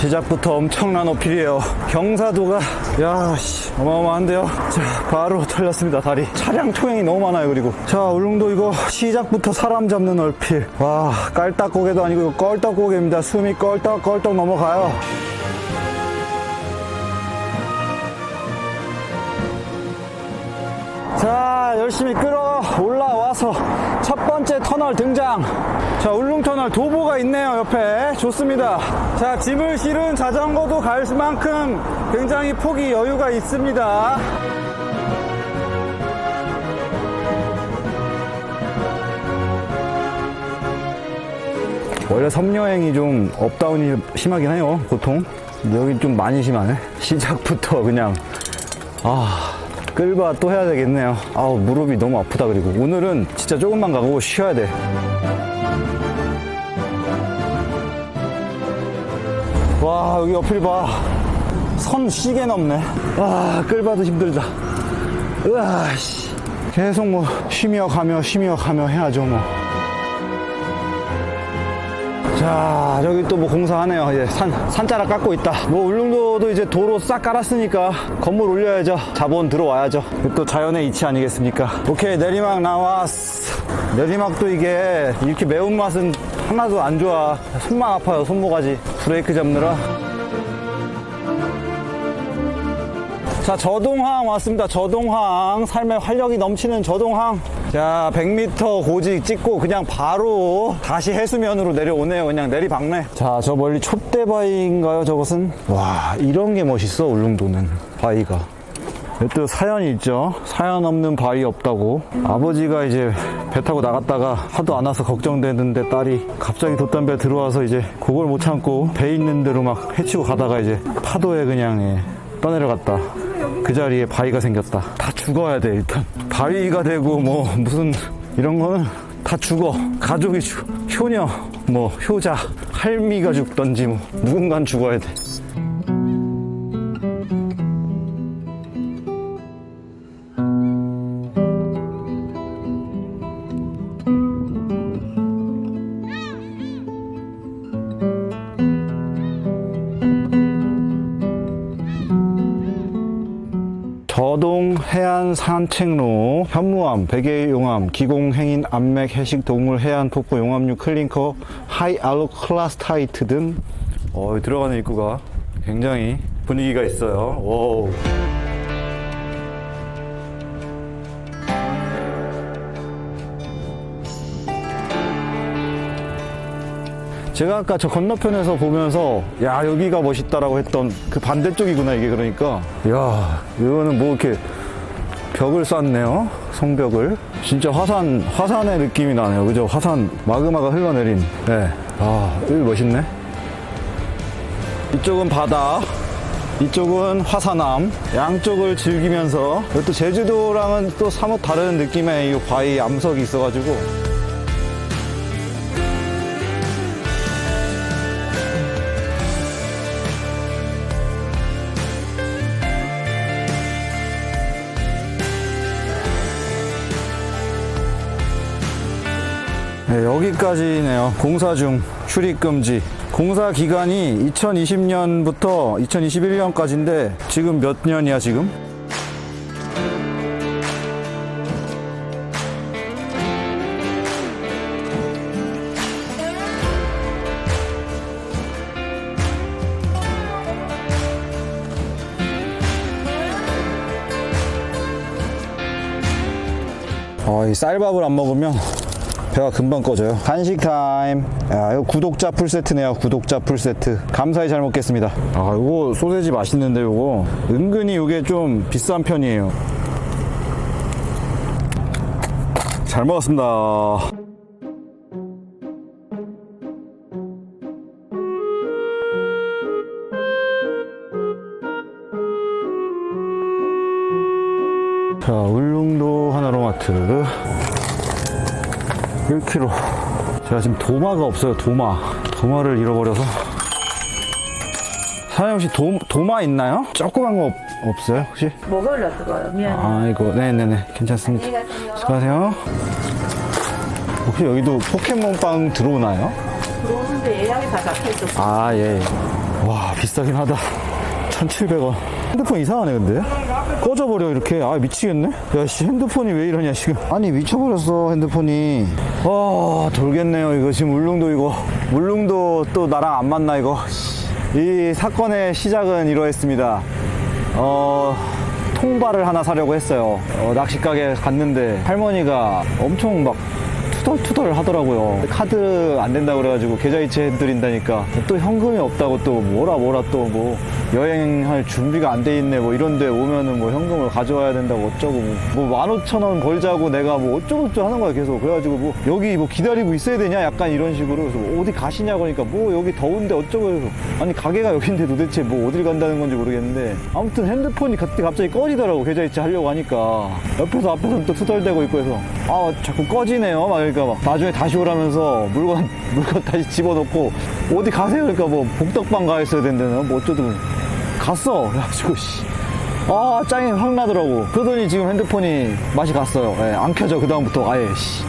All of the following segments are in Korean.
시작부터 엄청난 어필이에요. 경사도가, 야, 씨, 어마어마한데요? 자, 바로 털렸습니다, 다리. 차량 통행이 너무 많아요, 그리고. 자, 울릉도 이거 시작부터 사람 잡는 어필. 와, 깔딱고개도 아니고 이거 껄떡고개입니다. 숨이 껄떡껄떡 넘어가요. 자, 열심히 끌어 올라와서 첫 번째 터널 등장. 자, 울릉터널 도보가 있네요, 옆에. 좋습니다. 자, 짐을 실은 자전거도 갈 만큼 굉장히 폭이 여유가 있습니다. 원래 섬여행이 좀 업다운이 심하긴 해요, 보통. 여긴 좀 많이 심하네. 시작부터 그냥, 아, 끌바 또 해야 되겠네요. 아우, 무릎이 너무 아프다, 그리고. 오늘은 진짜 조금만 가고 쉬어야 돼. 와, 여기 어필 봐. 선 시계 넘네. 와, 끌바도 힘들다. 으아, 씨. 계속 뭐, 쉬며 가며, 쉬며 가며 해야죠, 뭐. 자, 저기 또 뭐 공사하네요. 이제 산, 산자락 깎고 있다. 뭐, 울릉도도 이제 도로 싹 깔았으니까 건물 올려야죠. 자본 들어와야죠. 또 자연의 이치 아니겠습니까? 오케이, 내리막 나왔어. 내리막도 이게 이렇게 매운맛은 하나도 안 좋아. 손만 아파요, 손모가지. 브레이크 잡느라. 자, 저동항 왔습니다. 저동항. 삶의 활력이 넘치는 저동항. 자, 100m 고지 찍고 그냥 바로 다시 해수면으로 내려오네요. 그냥 내리박네. 자, 저 멀리 촛대바위인가요, 저것은? 와, 이런 게 멋있어, 울릉도는. 바위가. 또 사연이 있죠. 사연 없는 바위 없다고. 아버지가 이제 배 타고 나갔다가 하도 안 와서 걱정되는데 딸이 갑자기 돛담배 들어와서 이제 그걸 못 참고 배 있는 대로 막 헤치고 가다가 이제 파도에 그냥 예, 떠내려갔다. 그 자리에 바위가 생겼다. 다 죽어야 돼, 일단. 바위가 되고 뭐 무슨 이런 거는 다 죽어. 가족이 죽어. 효녀, 뭐 효자, 할미가 죽던지 뭐 누군간 죽어야 돼. 산책로 현무암 백예용암 기공행인 암맥 해식 동물 해안 폭포 용암류 클링커 하이 알로 클라스타이트 등 어, 들어가는 입구가 굉장히 분위기가 있어요. 오. 제가 아까 저 건너편에서 보면서 야 여기가 멋있다라고 했던 그 반대쪽이구나 이게 그러니까 야 이거는 뭐 이렇게 벽을 쌌네요. 성벽을. 진짜 화산 화산의 느낌이 나네요. 그죠? 화산 마그마가 흘러내린. 네 아 여기 멋있네. 이쪽은 바다. 이쪽은 화산암. 양쪽을 즐기면서. 또 제주도랑은 또 사뭇 다른 느낌의 이 바위 암석이 있어가지고 네, 여기까지네요. 공사 중 출입 금지. 공사 기간이 2020년부터 2021년까지인데 지금 몇 년이야 지금? 아, 이 쌀밥을 안 먹으면 배가 금방 꺼져요. 간식 타임. 야, 이거 구독자 풀세트네요. 구독자 풀세트. 감사히 잘 먹겠습니다. 아, 이거 소세지 맛있는데, 이거. 은근히 이게 좀 비싼 편이에요. 잘 먹었습니다. 자, 울릉도 하나로마트. 1kg. 제가 지금 도마가 없어요, 도마. 도마를 잃어버려서. 사장님 혹시 도, 도마 있나요? 조그만 거 없, 없어요, 혹시? 먹으려 그거요. 미안해. 아이고, 네네네. 괜찮습니다. 수고하세요. 혹시 여기도 포켓몬빵 들어오나요? 들어오는데 예약이 다 잡혀있어. 아, 예. 예. 와, 비싸긴 하다. 1,700원. 핸드폰 이상하네, 근데. 꺼져버려, 이렇게. 아, 미치겠네? 야, 씨, 핸드폰이 왜 이러냐, 지금. 아니, 미쳐버렸어, 핸드폰이. 와, 돌겠네요, 이거. 지금 울릉도 이거. 울릉도 또 나랑 안 맞나, 이거. 이 사건의 시작은 이러했습니다. 어, 통발을 하나 사려고 했어요. 어, 낚시가게 갔는데 할머니가 엄청 막 투덜투덜 하더라고요. 카드 안 된다고 그래가지고 계좌이체 해드린다니까 또 현금이 없다고 또 뭐라 뭐라 또 뭐 여행할 준비가 안 돼 있네 뭐 이런데 오면은 뭐 현금을 가져와야 된다고 어쩌고 뭐만 오천 원 벌자고 내가 뭐 어쩌고 저쩌고 하는 거야 계속. 그래가지고 뭐 여기 뭐 기다리고 있어야 되냐? 약간 이런 식으로 그래서 뭐 어디 가시냐고 하니까 뭐 여기 더운데 어쩌고 해서. 아니 가게가 여긴데 도대체 뭐 어딜 간다는 건지 모르겠는데. 아무튼 핸드폰이 갑자기 꺼지더라고 계좌이체 하려고 하니까. 옆에서 앞에서 또 투덜대고 있고 해서. 아 자꾸 꺼지네요. 막 그러니까 막 나중에 다시 오라면서 물건 물건 다시 집어넣고 어디 가세요? 그러니까 뭐 복덕방 가 있어야 된다나? 뭐 어쩌고 갔어. 그래가지고 씨. 아 짱이 확 나더라고. 그러더니 지금 핸드폰이 맛이 갔어요. 예, 안 켜져 그 다음부터. 아예 씨.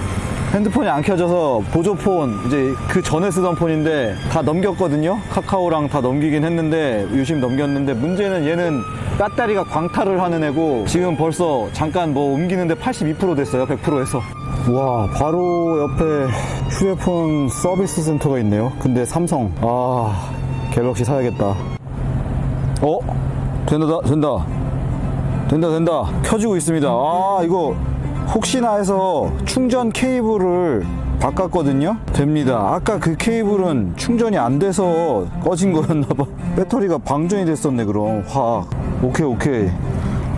핸드폰이 안 켜져서 보조폰 이제 그 전에 쓰던 폰인데 다 넘겼거든요. 카카오랑 다 넘기긴 했는데 유심 넘겼는데 문제는 얘는 배터리가 광탈을 하는 애고 지금 벌써 잠깐 뭐 옮기는데 82% 됐어요 100%에서. 와 바로 옆에 휴대폰 서비스 센터가 있네요. 근데 삼성. 아 갤럭시 사야겠다 어? 된다 된다. 된다 된다. 켜지고 있습니다. 아 이거 혹시나 해서 충전 케이블을 바꿨거든요? 됩니다. 아까 그 케이블은 충전이 안 돼서 꺼진 거였나봐. 배터리가 방전이 됐었네 그럼. 확. 오케이 오케이.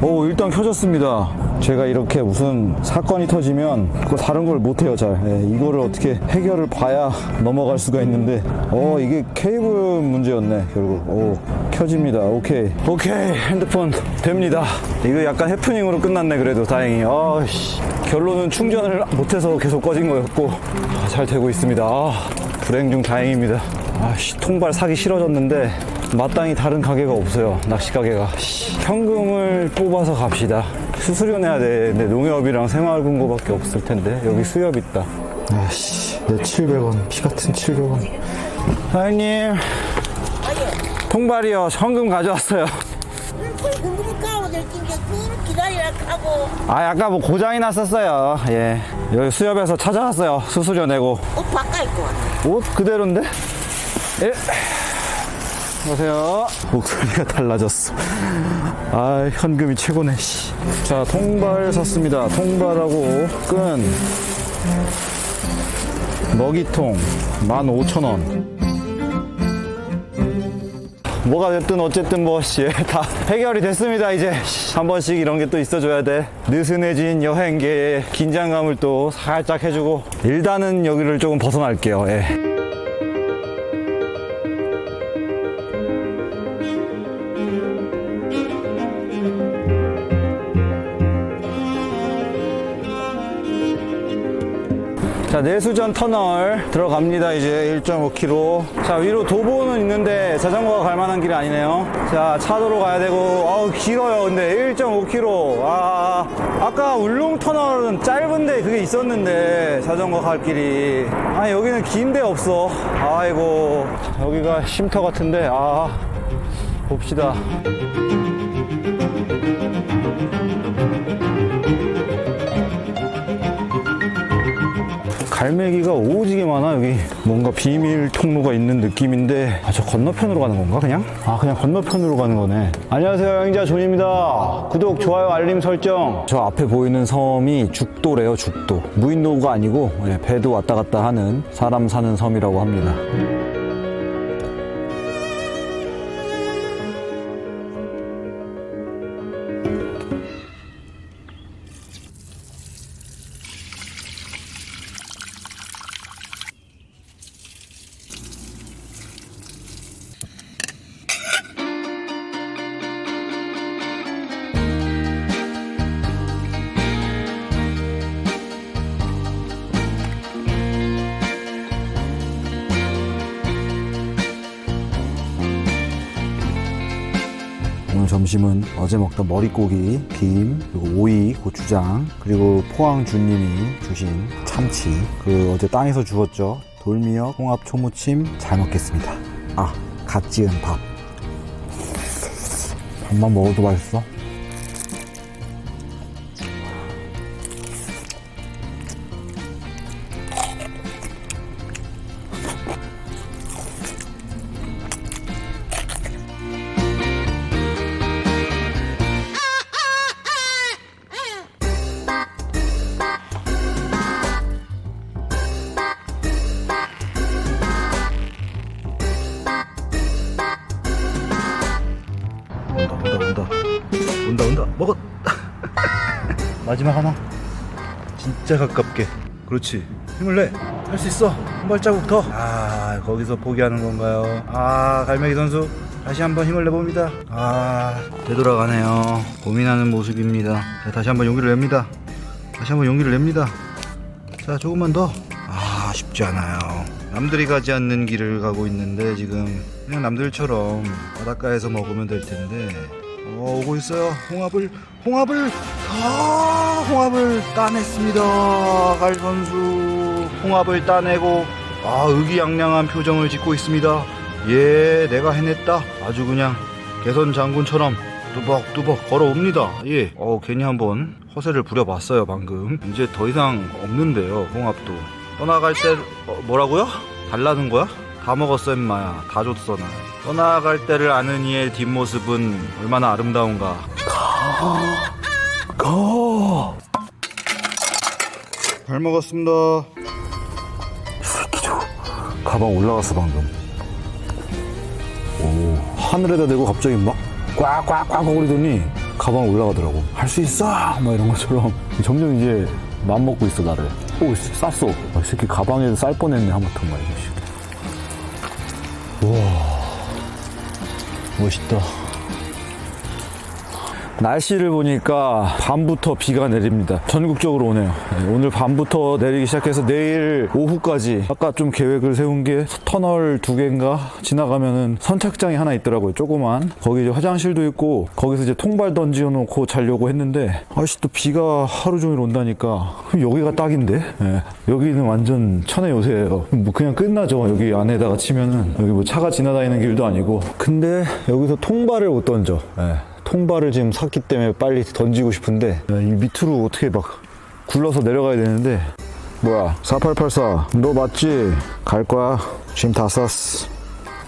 오 일단 켜졌습니다 제가 이렇게 무슨 사건이 터지면 그거 다른 걸 못해요 잘. 예, 이거를 어떻게 해결을 봐야 넘어갈 수가 있는데 어 이게 케이블 문제였네 결국. 오 켜집니다. 오케이. 오케이 핸드폰 됩니다. 이거 약간 해프닝으로 끝났네 그래도. 다행히. 아씨. 결론은 충전을 못해서 계속 꺼진 거였고 아, 잘 되고 있습니다. 아, 불행 중 다행입니다. 아씨 통발 사기 싫어졌는데 마땅히 다른 가게가 없어요 낚시 가게가. 씨, 현금을 뽑아서 갑시다 수수료 내야 되는데 농협이랑 새마을금고밖에 없을 텐데 여기 수협 있다. 아씨 내 700원 피 같은 700원. 사장님 통발이요. 현금 가져왔어요. 기다리라 하고. 아 아까 뭐 고장이 났었어요. 예. 여기 수협에서 찾아왔어요. 수수료 내고. 옷 바꿔 입고 왔네. 옷 그대로인데? 예. 안녕하세요. 목소리가 달라졌어. 아, 현금이 최고네, 씨. 자, 통발 샀습니다. 통발하고 끈. 먹이통 15,000원. 뭐가 됐든 어쨌든 뭐, 씨, 다 해결이 됐습니다, 이제. 씨, 한 번씩 이런 게 또 있어줘야 돼. 느슨해진 여행계의 긴장감을 또 살짝 해주고, 일단은 여기를 조금 벗어날게요, 예. 자, 내수전 터널 들어갑니다. 이제 1.5km. 자, 위로 도보는 있는데 자전거가 갈 만한 길이 아니네요. 자, 차도로 가야 되고, 어우, 길어요. 근데 1.5km. 아, 아까 울릉 터널은 짧은데 그게 있었는데, 자전거 갈 길이. 아, 여기는 긴데 없어. 아이고, 여기가 쉼터 같은데, 아, 봅시다. 갈매기가 오지게 많아 여기. 뭔가 비밀 통로가 있는 느낌인데. 아 저 건너편으로 가는 건가 그냥? 아 그냥 건너편으로 가는 거네. 안녕하세요 여행자 존입니다. 구독 좋아요 알림 설정. 저 앞에 보이는 섬이 죽도래요 죽도. 무인도가 아니고 예, 배도 왔다 갔다 하는 사람 사는 섬이라고 합니다 점심은 어제 먹던 머릿고기, 김, 그리고 오이, 고추장, 그리고 포항 주님이 주신 참치, 그 어제 땅에서 주웠죠. 돌미역, 홍합 초무침 잘 먹겠습니다. 아, 갓 지은 밥. 밥만 먹어도 맛있어. 마지막 하나? 진짜 가깝게. 그렇지. 힘을 내. 할 수 있어. 한 발자국 더아 거기서 포기하는 건가요? 아 갈매기 선수. 다시 한번 힘을 내봅니다. 아 되돌아가네요. 고민하는 모습입니다. 자 다시 한번 용기를 냅니다. 다시 한번 용기를 냅니다. 자 조금만 더아 쉽지 않아요. 남들이 가지 않는 길을 가고 있는데 지금 그냥 남들처럼 바닷가에서 먹으면 될 텐데 어, 오고 있어요. 홍합을 홍합을 아 홍합을 따냈습니다. 갈 선수 홍합을 따내고 아 의기양양한 표정을 짓고 있습니다. 예 내가 해냈다. 아주 그냥 개선 장군처럼 뚜벅뚜벅 걸어옵니다. 예. 어, 괜히 한번 허세를 부려봤어요 방금. 이제 더 이상 없는데요 홍합도. 떠나갈 때 어, 뭐라고요? 달라는 거야? 다 먹었어 임마야 다 줬어 나. 떠나갈 때를 아는 이의 뒷모습은 얼마나 아름다운가. 가! 잘 먹었습니다. 가방 올라갔어 방금. 오 하늘에다 대고 갑자기 막 꽉꽉꽉 거리더니 가방 올라가더라고. 할 수 있어! 막 이런 것처럼. 점점 이제 맘 먹고 있어 나를. 오 씨, 쌌어 아, 이 새끼 가방에도 쌀 뻔했네 이거 씨. 우와. 멋있다 날씨를 보니까 밤부터 비가 내립니다. 전국적으로 오네요. 네, 오늘 밤부터 내리기 시작해서 내일 오후까지 아까 좀 계획을 세운 게 터널 두 개인가 지나가면은 선착장이 하나 있더라고요. 조그만. 거기 이제 화장실도 있고 거기서 이제 통발 던지어 놓고 자려고 했는데 아씨 또 비가 하루 종일 온다니까 여기가 딱인데 예, 여기는 완전 천의 요새예요. 뭐 그냥 끝나죠. 여기 안에다가 치면은 여기 뭐 차가 지나다니는 길도 아니고 근데 여기서 통발을 못 던져. 예. 통발을 지금 샀기 때문에 빨리 던지고 싶은데 야, 이 밑으로 어떻게 막 굴러서 내려가야 되는데. 뭐야 4884 너 맞지? 갈 거야. 지금 다 쌌어.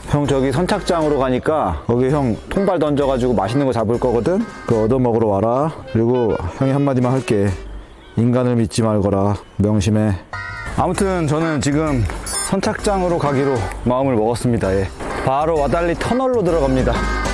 형 저기 선착장으로 가니까 거기 형 통발 던져가지고 맛있는 거 잡을 거거든? 그거 얻어먹으러 와라. 그리고 형이 한마디만 할게. 인간을 믿지 말거라. 명심해. 아무튼 저는 지금 선착장으로 가기로 마음을 먹었습니다. 예. 바로 와달리 터널로 들어갑니다